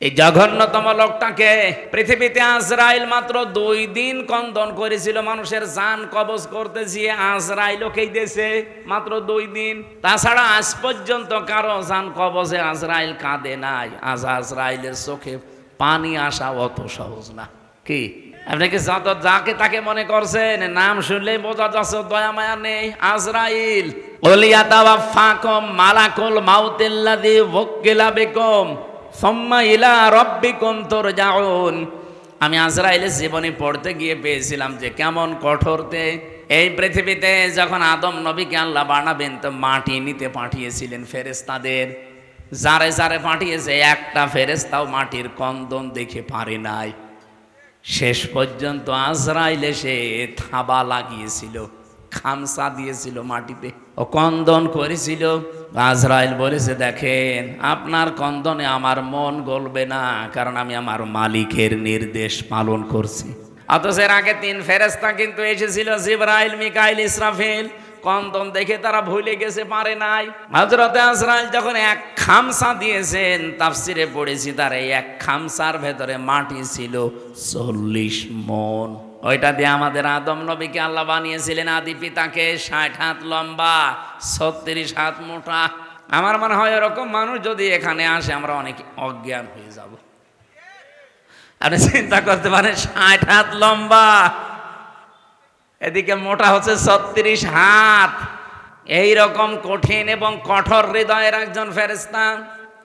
এই জঘন্যতম লোকটাকে পৃথিবীতে আজরাইল মাত্র দুই দিন কন্দন করেছিল, মানুষের জান কবজ করতেছি আজরাইলকেই দেশে মাত্র দুই দিন। তাছাড়া আজ পর্যন্ত কারও জান কবজে আজরাইল কাঁদে নাই। আজ আজরাইলের চোখে পানি আসা অত সহজ না। কি? আপনি কি যত যাকে তাকে মনে করছেন? নাম শুনলেই বোঝা যাচ্ছে দয়া মায়া নেই। আজরাইল, ওলিয়া দাওয়া ফাকম মালাকুল মাউতিল্লাদি ওয়াক্কিলা বিকুম। সম্মা ইলা রব্বিকুম তুরজাউন। আমি আজরাইলের জীবনী পড়তে গিয়ে পেয়েছিলাম যে কেমন কঠোরতে এই পৃথিবীতে যখন আদম নবীকে আল্লাহ বানাবেন তো মাটি নিতে পাঠিয়েছিলেন ফেরেস্তাদের যারে যারে পাঠিয়েছে, একটা ফেরেস্তাও মাটির কন্দন দেখে পারে নাই। শেষ পর্যন্ত আজরাইল এসে থাবা লাগিয়েছিল। খামসা দিয়েছিল মাটিতে। ও কন্দন করেছিল। আজরাইল বলেছে, দেখেন, আপনার কন্দনে আমার মন গলবে না, কারণ আমি আমার মালিকের নির্দেশ পালন করছি। অথচ আগে তিন ফেরেস্তা কিন্তু এসেছিল, জিব্রাইল, মিকাইল, ইসরাফিল। কন্দন দেখে তারা ভুলে গেছে, পারে নাই। হজরতে আজরাইল যখন এক খামসা দিয়েছেন, তাফসিরে পড়েছি, তার এই এক খামসার ভেতরে মাটি ছিল চল্লিশ মন। ওইটা দিয়ে আমাদের আদম নবীকে আল্লাহ বানিয়েছিলেন আদি পিতাকে ষাট হাত লম্বা, ছত্রিশ হাত মোটা। আমার মনে হয় এরকম মানুষ যদি এখানে আসে, আমরা অনেক অজ্ঞান হয়ে যাব। আপনি চিন্তা করতে পারেন, ষাট হাত লম্বা, এদিকে মোটা হচ্ছে ছত্রিশ হাত। এই রকম কঠিন এবং কঠোর হৃদয়ের একজন ফেরেস্তা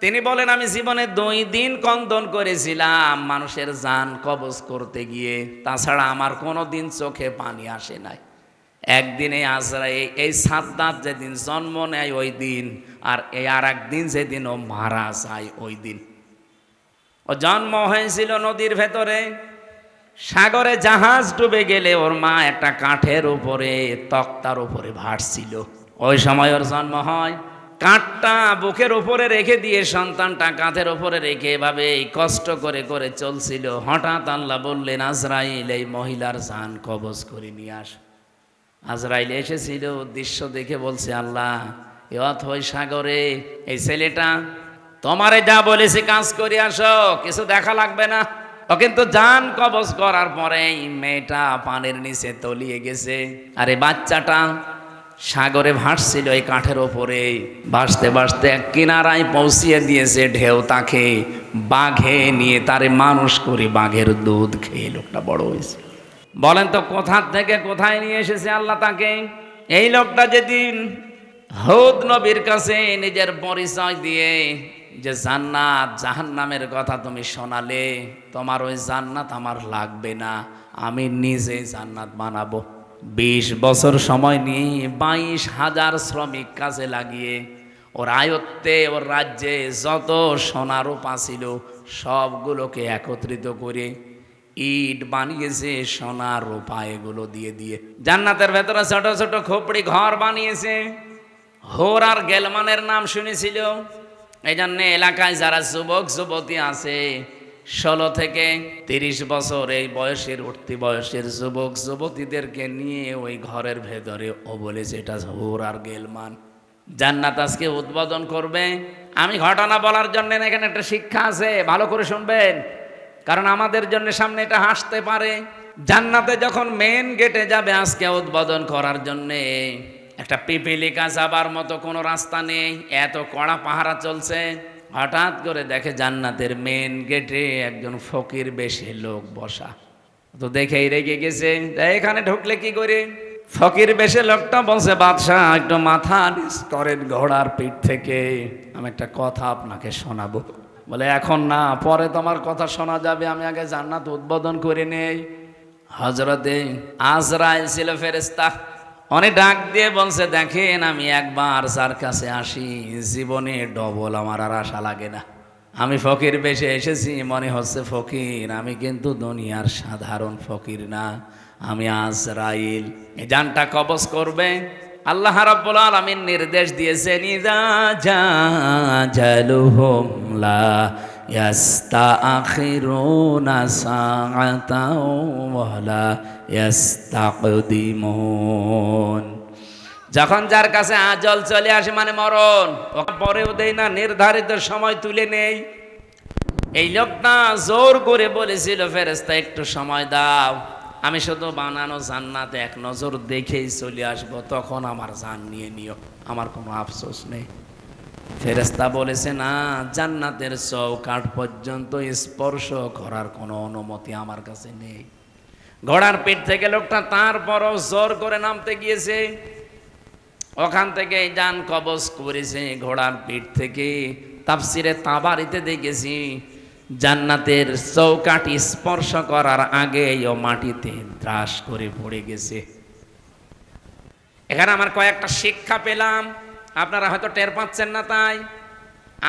তিনি বলেন, আমি জীবনে দুই দিন কন্দন করেছিলাম মানুষের জান কবজ করতে গিয়ে। তাছাড়া আমার কোনো দিন চোখে পানি আসে নাই। একদিনে আজরা এই সাদ্দাত যেদিন জন্ম নেয় ওই দিন, আর এই আর একদিন যেদিন ও মারা যায় ওই দিন। ও জন্ম হয়েছিল নদীর ভেতরে। সাগরে জাহাজ ডুবে গেলে ওর মা একটা কাঠের উপরে, তক্তার উপরে ভাসছিল। ওই সময় ওর জন্ম হয়। কাঠটা বুকের উপরে রেখে দিয়ে সন্তানটা কাঁধের উপরে রেখে এভাবে কষ্ট করে করে চলছিল। হঠাৎ আল্লাহ বললেন, আজরাইল, এই মহিলার জান কবজ করে নিয়ে আস। আজরাইল এসেছিল, দৃশ্য দেখে বলছে, আল্লাহ, এ অথই সাগরে, এই ছেলেটা, তোমারে যা বলেছি কাজ করে আসো, কিছু দেখা লাগবে না। ও কিন্তু জান কবজ করার পরে মেয়েটা পানির নিচে তলিয়ে গেছে। আরে বাচ্চাটা সাগরে ভাসছিল এই কাঠের ওপরে। ভাসতে ভাসতে এক কিনারায় পৌঁছিয়ে দিয়েছে ঢেউ তাকে। বাঘে নিয়ে তারে মানুষ করে বাঘের দুধ খেয়ে লোকটা বড় হয়েছে। বলেন তো কোথা থেকে কোথায় নিয়ে এসেছে আল্লাহ তাকে? এই লোকটা যেদিন হৌদ নবীর কাছে নিজের পরিচয় দিয়ে যে জান্নাত, জাহান্নামের কথা তুমি শোনালে, তোমার ওই জান্নাত আমার লাগবে না, আমি নিজে জান্নাত বানাবো। বিশ বছর সময় নিয়ে বাইশ হাজার শ্রমিক কাজে লাগিয়ে ওর আয়ত্তে, ওর রাজ্যে যত সোনা রূপা ছিল, সবগুলোকে একত্রিত করে ইট বানিয়েছে, সোনা রূপা এগুলো দিয়ে দিয়ে। জান্নাতের ভেতরে ছোট ছোট খোপড়ি ঘর বানিয়েছে। হোর আর গেলমানের নাম শুনেছিল। এই জন্য এলাকায় যারা যুবক, যুবতী আছে ষোলো থেকে তিরিশ বছর এই বয়সের উঠতি বয়সের যুবক যুবতীদেরকে নিয়ে ওই ঘরের ভেতরে ও বলেছে এটা হোর আর গেলমান। জান্নাত আজকে উদ্বোধন করবে। আমি ঘটনা বলার জন্য এখানে একটা শিক্ষা আছে, ভালো করে শুনবেন। কারণ আমাদের জন্য সামনে এটা হাসতে পারে। জান্নাতে যখন মেন গেটে যাবে আজকে উদ্বোধন করার জন্যে, একটা পিপিলিকা যাবার মতো কোনো রাস্তা নেই, এত কড়া পাহারা চলছে। হঠাৎ করে দেখে জান্নাতের মেন গেটে একজন ফকির বেশি লোক বসা। তো দেখেই রেগে গেছে। এখানে ঢুকলে কি করে? ফকির বেশে লোকটা বলছে, বাদশাহ, একটু মাথা করেন ঘোড়ার পিঠ থেকে। আমি একটা কথা আপনাকে শোনাবো। বলে, এখন না, পরে তোমার কথা শোনা যাবে। আমি আগে জান্নাত উদ্বোধন করে নেই। হজরতে আজরাইল ছিল ফেরেস্তা অনেক ডাক দিয়ে বলছে, দেখেন আমি একবার যার কাছে আসি, জীবনে ডবল আমার আর আশা লাগে না। আমি ফকির বেশে এসেছি, মনে হচ্ছে ফকির। আমি কিন্তু দুনিয়ার সাধারণ ফকির না, আমি আজরাইল। এই জানটা কবজ করবে। আল্লাহ রাব্বুল আলামিন নির্দেশ দিয়েছেন, ইদা জালুহুম লা ইয়াস্তাখিরুনা সাআতাও ওয়ালা ইয়াস্তাকদিমুন। যখন যার কাছে আজল চলে আসে মানে মরণ পরেও দেই না, নির্ধারিত সময় তুলে নেই। এই লোকটা জোর করে বলেছিল ফেরেস্তা একটু সময় দাও। আমি শুধু বানানো জান্নাতে এক নজর দেখেই চলে আসব, তখন আমার জান নিয়ে নিও। আমার কোনো আফসোস নেই। ফেরেস্তা বলেছে, না, জান্নাতের চৌকাঠ পর্যন্ত স্পর্শ করার কোনো অনুমতি আমার কাছে নেই। ঘোড়ার পিঠ থেকে লোকটা তারপরও জোর করে নামতে গিয়েছে। ওখান থেকে যান কবজ করেছে, ঘোড়ার পিঠ থেকে তাপসিরে তাবারিতে দেখেছি, জান্নাতের চৌকাটি স্পর্শ করার আগে ও মাটিতে ত্রাস করে পড়ে গেছে। এখানে আমার কয়েকটা শিক্ষা পেলাম। আপনারা হয়তো টের পাচ্ছেন না তাই।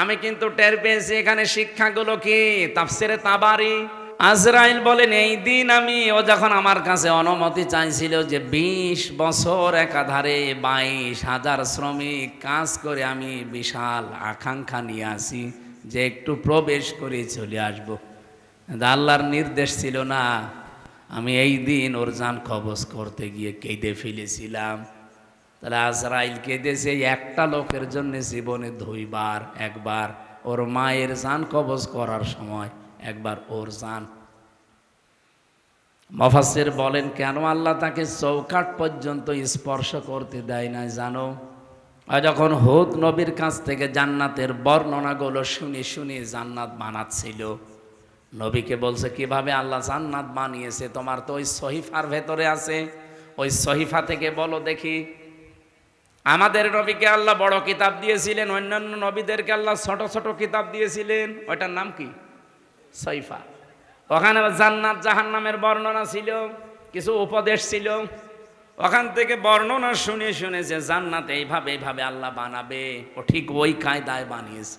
আমি কিন্তু টের পেয়েছি এখানে শিক্ষাগুলো কি? তাফসিরে তাবারি। আজরাইল বলেন, এই দিন আমি, ও যখন আমার কাছে অনুমতি চাইছিল যে ২০ বছর একাধারে বাইশ হাজার শ্রমিক কাজ করে আমি বিশাল আকাঙ্ক্ষা নিয়ে আসি, যে একটু প্রবেশ করে চলে আসব। আল্লাহর নির্দেশ ছিল না। আমি এই দিন ওর যান কবজ করতে গিয়ে কেঁদে ফেলেছিলাম। তাহলে আজরাইল কেঁদেছে, একটা লোকের জন্য জীবনে দুইবার, একবার। ওর মায়ের যান কবজ করার সময়, একবার ওর যান মফাসির বলেন, কেন আল্লাহ তাকে চৌকাট পর্যন্ত স্পর্শ করতে দেয় না জানো? আর যখন হুদ নবীর কাছ থেকে জান্নাতের বর্ণনাগুলো শুনে শুনে জান্নাত বানাচ্ছিল, নবীকে বলছে, কীভাবে আল্লাহ জান্নাত বানিয়েছে? তোমার তো ওই সহিফার ভেতরে আছে। ওই সহিফা থেকে বলো দেখি। আমাদের নবীকে আল্লাহ বড় কিতাব দিয়েছিলেন, অন্যান্য নবীদেরকে আল্লাহ ছোট ছোট কিতাব দিয়েছিলেন। ওইটার নাম কি? সৈফা। ওখানে জান্নাত জাহান্নামের বর্ণনা ছিল, কিছু উপদেশ ছিল। ওখান থেকে বর্ণনা শুনে শুনে যে জান্নাত এইভাবে এইভাবে আল্লাহ বানাবে, ও ঠিক ওই কায়দায় বানিয়েছে।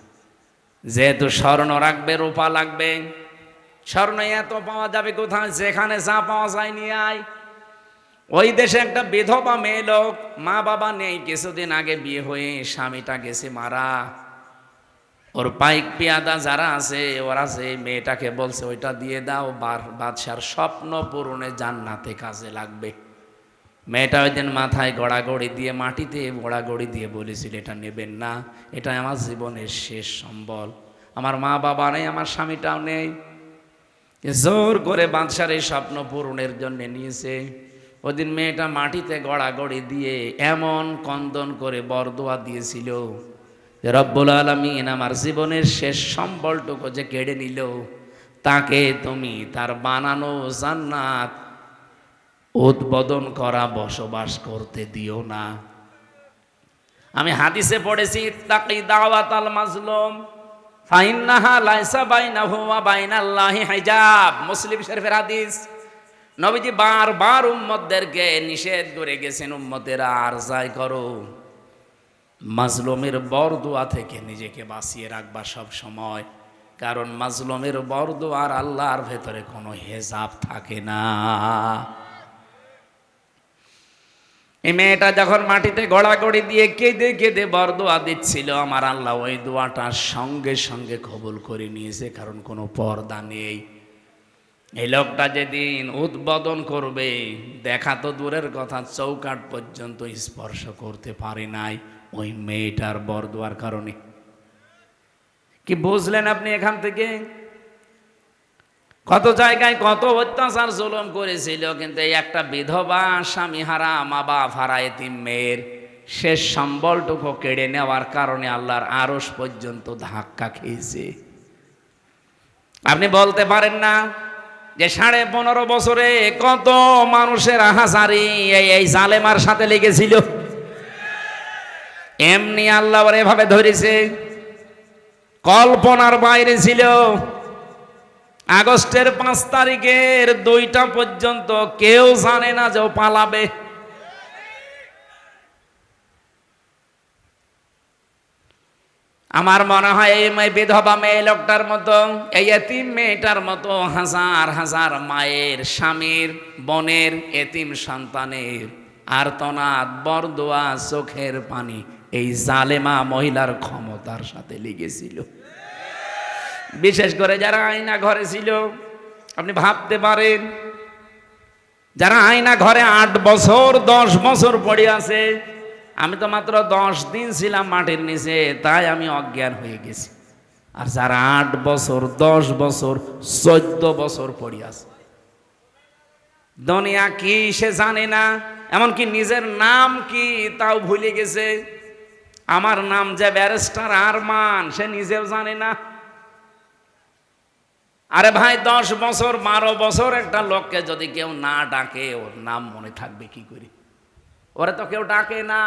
যেহেতু স্বর্ণ রাখবে, রূপা লাগবে, স্বর্ণ এত পাওয়া যাবে কোথায়? যেখানে যা পাওয়া যায় নিয়ে আয়। ওই দেশে একটা বিধবা মেয়ে লোক, মা বাবা নেই, কিছুদিন আগে বিয়ে হয়ে স্বামীটা গেছে মারা। ওর পাইক পেয়াদা যারা আছে, ওরা যে মেয়েটাকে বলছে, ওইটা দিয়ে দাও, বার, বাদশার স্বপ্ন পূরণে জান্নাতে কাজে লাগবে। মেয়েটা ওই দিন মাথায় গড়াগড়ি দিয়ে, মাটিতে গড়াগড়ি দিয়ে বলেছিল, এটা নেবেন না এটা আমার জীবনের শেষ সম্বল। আমার মা বাবা নেই, আমার স্বামীটাও নেই। জোর করে বাদশার এই স্বপ্ন পূরণের জন্য নিয়েছে। ওদিন মেয়েটা মাটিতে গড়াগড়ি দিয়ে এমন কন্দন করে বরদোয়া দিয়েছিল রব্বুল আলমিন আমার জীবনের শেষ সম্বলটুকু যে কেড়ে নিল, তাকে তুমি তার বানানো জান্নাত উদ্বোধন করা বসবাস করতে দিও না। আমি হাদিসে পড়েছি তাকি দাওয়াত আল মাজলুম, ফাইন্নাহা লাইসা বাইনাহু ওয়া বাইনাল্লাহি হিজাব। মুসলিম শরীফের হাদিস। নবীজি বারবার উম্মতদেরকে নিষেধ করে গেছেন, উম্মতেরা আর যাই করো। মাজলুমের বরদোয়া থেকে নিজেকে বাঁচিয়ে রাখবা সব সময়। কারণ মাজলুমের বরদোয়ার আল্লাহর ভেতরে কোনো হেজাব থাকে না। এই মেয়েটা যখন মাটিতে গড়াগড়ি দিয়ে কেঁদে কেঁদে বরদোয়া দিচ্ছিল, আমার আল্লাহ ওই দোয়াটা সঙ্গে সঙ্গে কবুল করে নিয়েছে, কারণ কোনো পর্দা নেই। এই লোকটা যেদিন উদ্বোধন করবে, দেখা তো দূরের কথা চৌকাট পর্যন্ত স্পর্শ করতে পারে নাই ওই মেয়েটার বরদোয়ার কারণে। কি বুঝলেন আপনি এখান থেকে? কত জায়গায় কত অত্যাচার জুলুম করেছিল, কিন্তু এই একটা বিধবা স্বামী হারা মা বাপ হারা এতিম মেয়ের শেষ সম্বলটুকু কেড়ে নেওয়ার কারণে আল্লাহর আরস পর্যন্ত ধাক্কা খেয়েছে। আপনি বলতে পারেন না যে সাড়ে পনেরো বছরে কত মানুষের হাজারি এই এই জালেমার সাথে লেগেছিল? এমনি আল্লাহ এভাবে ধরেছে। কল্পনার বাইরে ছিল। আগস্টের পাঁচ তারিখের দুইটা পর্যন্ত কেউ জানে না যে পালাবে। আমার মনে হয় এই মেয়ে বিধবা মেয়ে লোকটার মতো, এই এতিম মেয়েটার মতো হাজার হাজার মায়ের স্বামীর, বনের, এতিম সন্তানের আর্তনাদ, বরদোয়া, চোখের পানি এই জালেমা মহিলার ক্ষমতার সাথে লেগেছিল। বিশেষ করে যারা আয়না ঘরে ছিল, আপনি ভাবতে পারেন, যারা আয়না ঘরে আট বছর, দশ বছর পড়ে আছে আমি তো মাত্র দশ দিন ছিলাম মাটির নিচে, তাই আমি অজ্ঞান হয়ে গেছি। আর যারা আট বছর, দশ বছর, চোদ্দ বছর পড়ি আছে। দুনিয়া কি সে জানে না, এমনকি নিজের নাম কি তাও ভুলে গেছে। আমার নাম যে ব্যারিস্টার আরমান, সে নিজেও জানে না। আরে ভাই, দশ বছর, বারো বছর একটা লোককে যদি কেউ না ডাকে, ওর নাম মনে থাকবে কি করে? ওরে তো কেউ ডাকে না।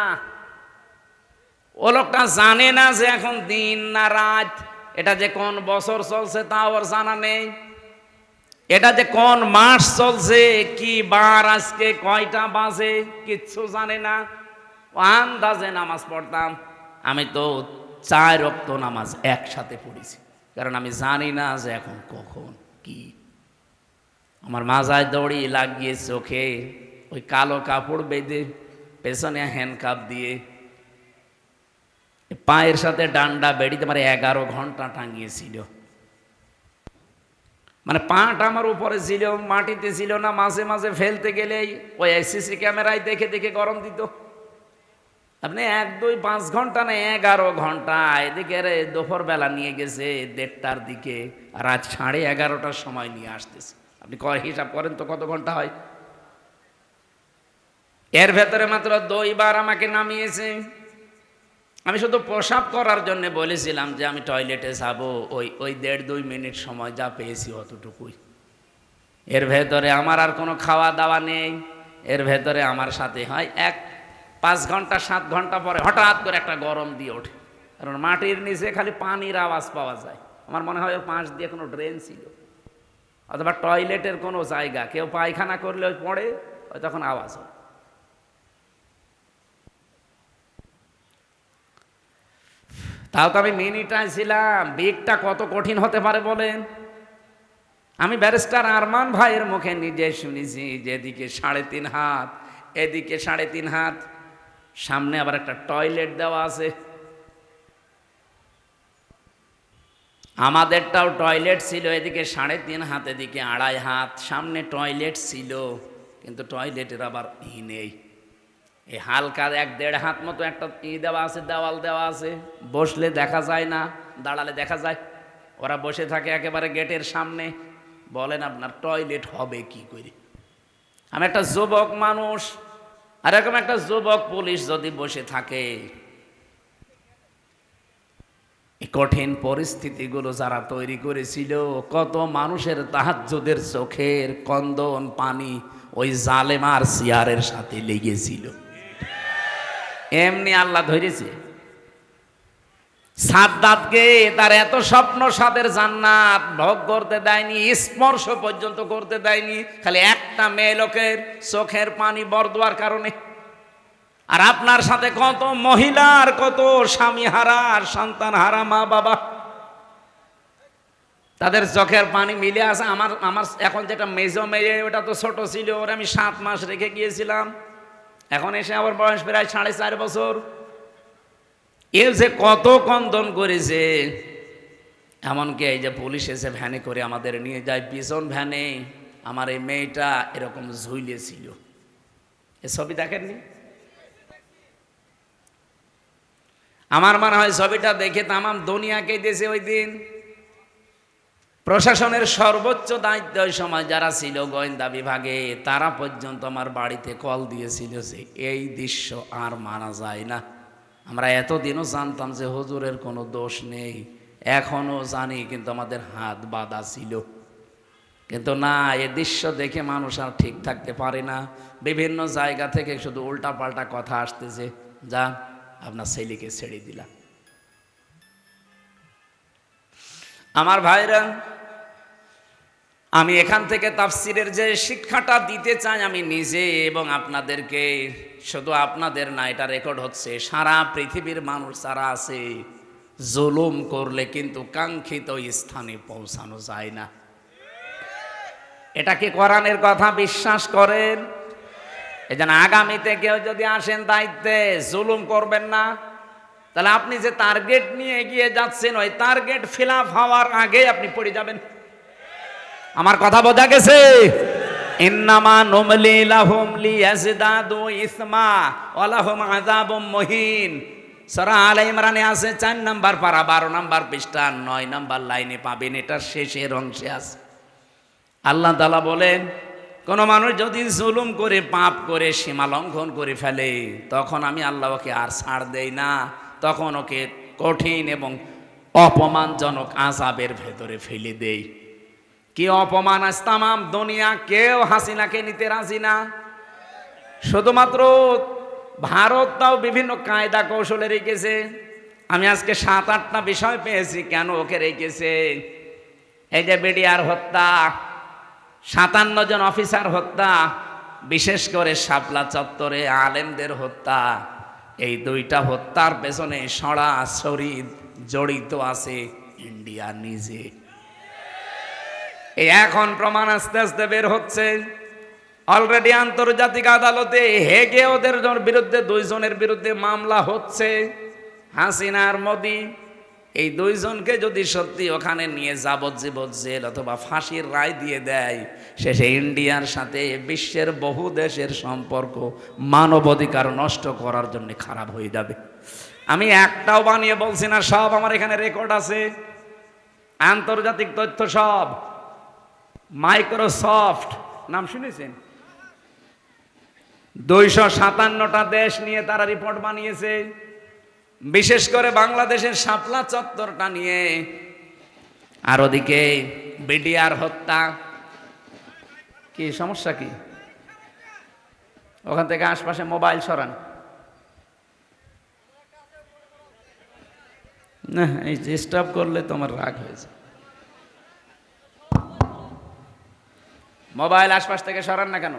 ও লোকটা জানে না যে এখন দিন না রাত। এটা যে কোন বছর চলছে তা ওর জানা নেই। এটা যে কোন মাস চলছে, কি বার, আজকে কয়টা বাজে, কিচ্ছু জানে না। আন্দাজে নামাজ পড়তাম। আমি তো চার রক্ত নামাজ একসাথে পড়েছি। কারণ আমি জানি না যে এখন কখন, কি। আমার মাজায় দড়ি লাগিয়ে চোখে ওই কালো কাপড় বেঁধে পেছনে হ্যান্ডকাপ দিয়ে পায়ের সাথে ডান্ডা বেড়িতে মানে এগারো ঘণ্টা টাঙিয়েছিল। মানে পাটা আমার উপরে ছিল, মাটিতে ছিল না, মাঝে মাঝে ফেলতে গেলেই ওই সিসি ক্যামেরায় দেখে দেখে গরম দিত। আপনি এক, দুই, পাঁচ ঘণ্টা না, এগারো ঘণ্টা এদিকে দুপুর বেলা নিয়ে গেছে দেড়টার দিকে আজ সাড়ে এগারোটার সময় নিয়ে আসতেছে। আপনি হিসাব করেন তো কত ঘণ্টা হয়? এর ভেতরে মাত্র দুইবার আমাকে নামিয়েছে। আমি শুধু প্রসাব করার জন্য বলেছিলাম যে আমি টয়লেটে যাব, ওই ওই দেড় দুই মিনিট সময় যা পেয়েছি অতটুকুই। এর ভেতরে আমার আর কোনো খাওয়া দাওয়া নেই, এর ভেতরে আমার সাথে হয় এক পাঁচ ঘণ্টা, সাত ঘণ্টা পরে হঠাৎ করে একটা গরম দিয়ে ওঠে। কারণ মাটির নিচে খালি পানির আওয়াজ পাওয়া যায়। আমার মনে হয় ওর পাশ দিয়ে কোনো ড্রেন ছিল। অথবা টয়লেটের কোনো জায়গা, কেউ পায়খানা করলে পড়ে, ওই তখন আওয়াজ হয়। তাও তো আমি মিনিটায় ছিলাম। বিগটা কত কঠিন হতে পারে বলেন? আমি ব্যারিস্টার আরমান ভাইয়ের মুখে নিজে শুনেছি, যেদিকে সাড়ে তিন হাত, এদিকে সাড়ে তিন হাত, সামনে আবার একটা টয়লেট দেওয়া আছে। আমাদেরটাও টয়লেট ছিল, এদিকে সাড়ে তিন হাত, এদিকে আড়াই হাত, সামনে টয়লেট ছিল, কিন্তু টয়লেটের আবার ই নেই। এই হালকা এক দেড় হাত মতো একটা ই দেওয়া আছে, দেওয়াল দেওয়া আছে। বসলে দেখা যায় না, দাঁড়ালে দেখা যায়। ওরা বসে থাকে একেবারে গেটের সামনে। বলেন আপনার টয়লেট হবে কি করে? আমি একটা যুবক মানুষ, আর এরকম একটা যুবক পুলিশ যদি বসে থাকে কঠিন পরিস্থিতিগুলো যারা তৈরি করেছিল, কত মানুষের তাহাজ্জুদের চোখের কন্দন পানি ওই জালেমার সিয়ারের সাথে লেগেছিল। এমনি আল্লাহ ধরেছে। সাদ্দাতকে তার এত স্বপ্ন সাদের জান্নাত ভোগ করতে দেয়নি, স্পর্শ পর্যন্ত করতে দেয়নি, খালি একটা মেয়ে লোকের চোখের পানি বরদোয়ার কারণে। আর আপনার সাথে কত মহিলার কত স্বামী হারা সন্তান হারা মা বাবা। তাদের চোখের পানি মিলে আছে। আমার আমার এখন যেটা মেজো মেয়ে, ওটা তো ছোট ছিল, ওরা আমি সাত মাস রেখে গিয়েছিলাম। এখন এসে আমার বয়স প্রায় সাড়ে চার বছর। এ যে কত কন্দন করেছে। এমনকি এই যে পুলিশ এসে ভ্যানে করে আমাদের নিয়ে যায়, পিছন ভ্যানে। আমার এই মেয়েটা এরকম ঝুলিয়েছিল এ ছবি দেখেননি? আমার মনে হয় ছবিটা দেখে তামাম দুনিয়াকে দিয়েছে ওই দিন। প্রশাসনের সর্বোচ্চ দায়িত্ব ওই সময় যারা ছিল গোয়েন্দা বিভাগে, তারা পর্যন্ত আমার বাড়িতে কল দিয়েছিল যে এই দৃশ্য আর মানা যায় না। আমরা এতদিনও জানতাম যে হুজুরের কোনো দোষ নেই। এখনও জানি, কিন্তু আমাদের হাত বাঁধা ছিল। কিন্তু না, এ দৃশ্য দেখে মানুষ আর ঠিক থাকতে পারে না। বিভিন্ন জায়গা থেকে শুধু উল্টা পাল্টা কথা আসতেছে, যা, আপনার ছেলেকে ছেড়ে দিলাম। আমার ভাইরা আমি এখান থেকে তাফসিরের যে শিক্ষাটা দিতে চাই আমি নিজে এবং আপনাদেরকে, শুধু আপনাদের না, এটা রেকর্ড হচ্ছে। সারা পৃথিবীর মানুষ যারা আছে, জুলুম করলে কিন্তু কাঙ্ক্ষিত স্থানে পৌঁছানো যায় না। এটা কি কোরআনের কথা বিশ্বাস করেন? এই জন্য আগামীতে কেউ যদি আসেন দায়িত্বে, জুলুম করবেন না। তাহলে আপনি যে টার্গেট নিয়ে এগিয়ে যাচ্ছেন, ওই টার্গেট ফিল আপ হওয়ার আগে আপনি পড়ে যাবেন। আমার কথা বোঝা গেছে? ইন্নামা নুমলি লাহুম লিয়াজদাদু ইসমা ওয়া লাহুম আযাবুম মুহিন। সরা আল ইমরানে আছে চার নাম্বার পারা, বারো নাম্বার পৃষ্ঠা, নয় নাম্বার লাইনে পাবেন এটার শেষের অংশে আছে। আল্লাহ তালা বলেন, কোনো মানুষ যদি জুলুম করে, পাপ করে, সীমা লঙ্ঘন করে ফেলে, তখন আমি আল্লাহ ওকে আর ছাড় দেই না। তখন ওকে কঠিন এবং অপমানজনক আজাবের ভেতরে ফেলে দেই। কি অপমান আজ তামাম দুনিয়া? কেউ হাসিনাকে নিতে রাজি না। শুধুমাত্র ভারত তাও বিভিন্ন কায়দা কৌশলে রেখেছে। আমি আজকে সাত, আটটা বিষয় পেয়েছি, কেন ওকে রেখেছে? এই যে বিডিআর হত্যা, সাতান্ন জন অফিসার হত্যা, বিশেষ করে শাপলা চত্বরে আলেমদের হত্যা, এই দুইটা হত্যার পেছনে সরা, শরীর জড়িত আছে ইন্ডিয়া নিজে। এই এখন প্রমাণ আস্তে আস্তে বের হচ্ছে। অলরেডি আন্তর্জাতিক আদালতে হেগে ওদের বিরুদ্ধে, দুইজনের বিরুদ্ধে মামলা হচ্ছে। হাসিনার মোদি, এই দুইজনকে যদি সত্যি ওখানে নিয়ে যাবজ্জীবন জেল অথবা ফাঁসির রায় দিয়ে দেয়, শেষে ইন্ডিয়ার সাথে বিশ্বের বহু দেশের সম্পর্ক মানবাধিকার নষ্ট করার জন্য খারাপ হয়ে যাবে। আমি একটাও বানিয়ে বলছি না, সব আমার এখানে রেকর্ড আছে। আন্তর্জাতিক তথ্য সব। মাইক্রোসফট। নাম শুনেছেন? দুইশো সাতান্নটা দেশ নিয়ে তারা রিপোর্ট বানিয়েছে। বিশেষ করে বাংলাদেশের শাপলা চত্বরটা নিয়ে। আর ওদিকে বিডিআর হত্যা। কি, সমস্যা কি? ওখান থেকে আশপাশে মোবাইল সরান। না, এই ডিস্টার্ব করলে তোমার রাগ হয়েছে মোবাইল আশপাশ থেকে সরান না কেন?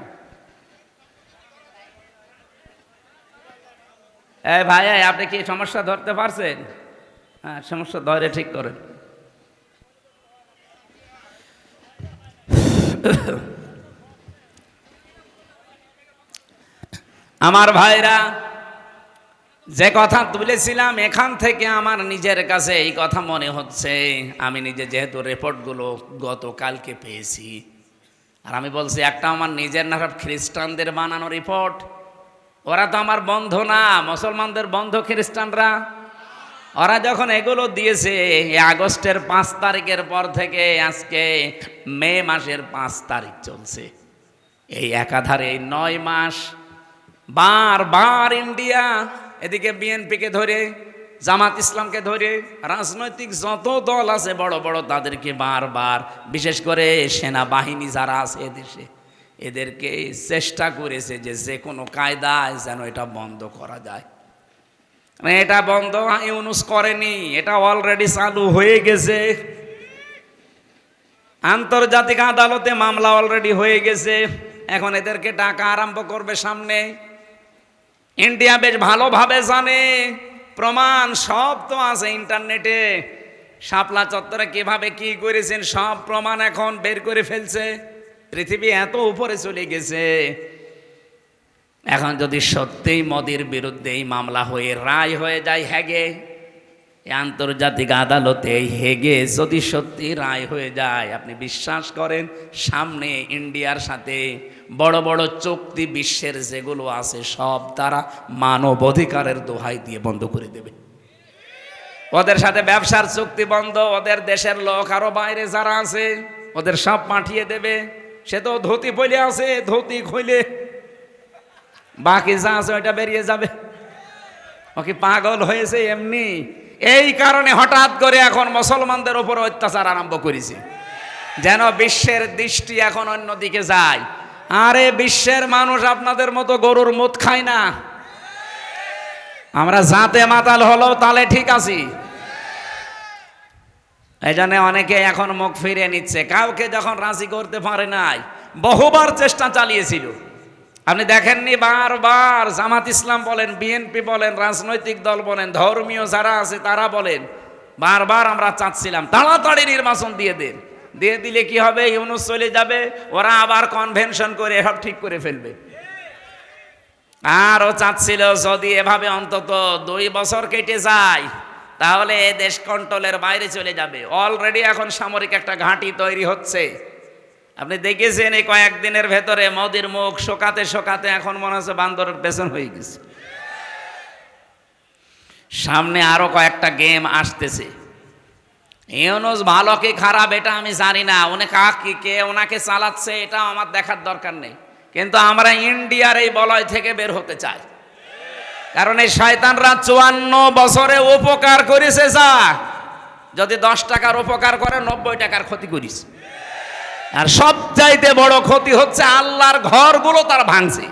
এই ভাই আপনি কি সমস্যা ধরতে পারছেন? হ্যাঁ সমস্যা ধরে ঠিক করেন। আমার ভাইরা, যে কথা তুলেছিলাম, এখান থেকে আমার নিজের কাছে এই কথা মনে হচ্ছে। আমি নিজে যেহেতু রিপোর্টগুলো গতকালকে পেয়েছি। আর আমি বলছি, একটা আমার নিজের না খ্রিস্টানদের বানানো রিপোর্ট ওরা তো আমার বন্ধ না, মুসলমানদের বন্ধ খ্রিস্টানরা। ওরা যখন এগুলো দিয়েছে আগস্টের পাঁচ তারিখের পর থেকে আজকে মে মাসের পাঁচ তারিখ চলছে। এই একাধারে এই নয় মাস বার বার ইন্ডিয়া, এদিকে বিএনপিকে ধরে জামাত ইসলামকে ধরে রাজনৈতিক যত দল আছে বড় বড় তাদেরকে বারবার, বিশেষ করে সেনাবাহিনী যারা আছে এদেশে, এদেরকে চেষ্টা করেছে যে যে কোনো কায়দায় যেন এটা বন্ধ করা যায়। মানে এটা বন্ধ ইউনুস করেনি, এটা অলরেডি চালু হয়ে গেছে। আন্তর্জাতিক আদালতে মামলা অলরেডি হয়ে গেছে। এখন এদেরকে টাকা আরম্ভ করবে সামনে। ইন্ডিয়া বেশ ভালোভাবে জানে। প্রমাণ সব তো আছে ইন্টারনেটে। শাপলা চত্বরে কীভাবে কি করেছেন সব প্রমাণ এখন বের করে ফেলছে। পৃথিবী এত উপরে চলে গেছে। এখন যদি সত্যিই মদির বিরুদ্ধে এই মামলা হয়ে, রায় হয়ে যায় হ্যাগে আন্তর্জাতিক আদালতে হেগে যদি সত্যি রায় হয়ে যায়, আপনি বিশ্বাস করেন, সামনে ইন্ডিয়ার সাথে বড় বড় চুক্তি বিশ্বের যেগুলো আছে, সব তারা মানব অধিকারের দোহাই দিয়ে বন্ধ করে দেবে। ওদের সাথে ব্যবসার চুক্তি বন্ধ, ওদের দেশের লোক আরও বাইরে যারা আছে, ওদের সব পাঠিয়ে দেবে। সে তো ধুতি পইলে আছে, ধুতি খুইলে বাকি যা আছে ওইটা বেরিয়ে যাবে। ও কি পাগল হয়েছে এমনি? এই কারণে হঠাৎ করে এখন মুসলমানদের উপর অত্যাচার আরম্ভ করেছে। যেন বিশ্বের দৃষ্টি এখন অন্যদিকে যায়। আরে বিশ্বের মানুষ আপনাদের মতো গরুর মুখ খায় না। আমরা জাতে মাতাল হলেও তালে ঠিক আছি। এই জন্য অনেকে এখন মুখ ফিরিয়ে নিচ্ছে। কাউকে যখন রাজি করতে পারে নাই, বহুবার চেষ্টা চালিয়েছিল। আপনি দেখেননি বারবার জামাত ইসলাম বলেন, বিএনপি বলেন, রাজনৈতিক দল বলেন, ধর্মীয় যারা আছে তারা বলেন, বারবার আমরা চাচ্ছিলাম, তাড়াতাড়ি নির্বাচন দিয়ে দেন। দিয়ে দিলে কি হবে? ইউনুস চলে যাবে, ওরা আবার কনভেনশন করে সব ঠিক করে ফেলবে। আরও চাচ্ছিল, যদি এভাবে অন্তত দুই বছর কেটে যায়, তাহলে দেশ কন্ট্রোলের বাইরে চলে যাবে। অলরেডি এখন সামরিক একটা ঘাঁটি তৈরি হচ্ছে। আপনি দেখেছেন এই কয়েকদিনের ভেতরে মোদির মুখ শোকাতে শোকাতে এখন মনে হচ্ছে বান্দরের পেছন হয়ে গেছে। সামনে আরও কয়েকটা গেম আসতেছে। ইউনুস ভালো কি খারাপ এটা আমি জানি না। উনি কাকে, কে ওনাকে চালাচ্ছে এটা আমার দেখার দরকার নেই। কিন্তু আমরা ইন্ডিয়ার এই বলয় থেকে বের হতে চাই। কারণ এই শয়তানরা চুয়ান্ন বছরে উপকার করেছে যা। যদি দশ টাকার উপকার করে, নব্বই টাকার ক্ষতি করিস। আর সবচাইতে বড় ক্ষতি হচ্ছে আল্লাহর ঘরগুলো তার ভাঙছে।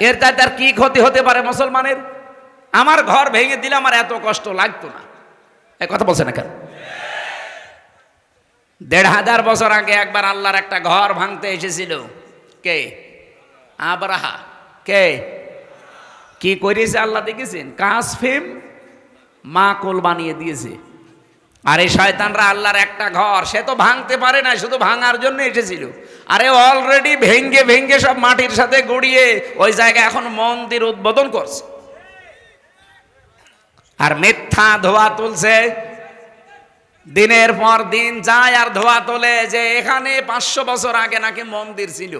এর চাইতে আর কি ক্ষতি হতে পারে মুসলমানের? আমার ঘর ভেঙে দিলে আমার এত কষ্ট লাগতো না। এ কথা বলছে না কেন? দেড় হাজার বছর আগে একবার আল্লাহর একটা ঘর ভাঙতে এসেছিল। কে? আবরাহা। কে? কি করেছে আল্লাহ দেখেছেন? কাশ ফিম মা কোল বানিয়ে দিয়েছে। আর এই শয়তানরা আল্লাহর একটা ঘর, সে তো ভাঙতে পারে না, শুধু ভাঙার জন্য এসেছিল। আরে অলরেডি ভেঙ্গে ভেঙ্গে সব মাটির সাথে গড়িয়ে ওই জায়গায় এখন মন্দির উদ্বোধন করছে। আর মিথ্যা ধোয়া তুলছে। দিনের পর দিন যায় আর ধোয়া তোলে যে এখানে পাঁচশো বছর আগে নাকি মন্দির ছিল।